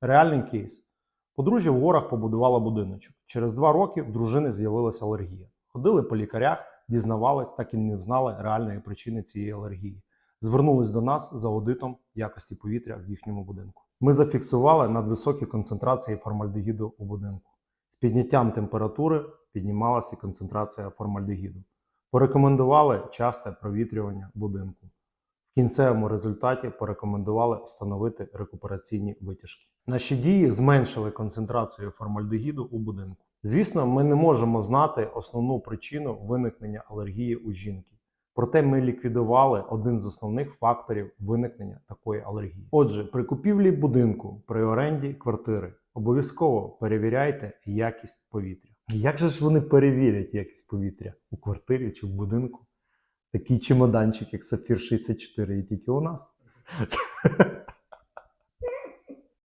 Реальний кейс. Подружжя в горах побудувало будиночок. Через два роки в дружини з'явилася алергія. Ходили по лікарях, дізнавались, так і не знали реальної причини цієї алергії. Звернулись до нас за аудитом якості повітря в їхньому будинку. Ми зафіксували надвисокі концентрації формальдегіду у будинку. З підняттям температури піднімалася концентрація формальдегіду. Порекомендували часте провітрювання будинку. Кінцевому результаті порекомендували встановити рекупераційні витяжки. Наші дії зменшили концентрацію формальдегіду у будинку. Звісно, ми не можемо знати основну причину виникнення алергії у жінки. Проте ми ліквідували один з основних факторів виникнення такої алергії. Отже, при купівлі будинку, при оренді квартири обов'язково перевіряйте якість повітря. Як же ж вони перевірять якість повітря у квартирі чи в будинку? Такий чемоданчик, як Сафір 64, і тільки у нас.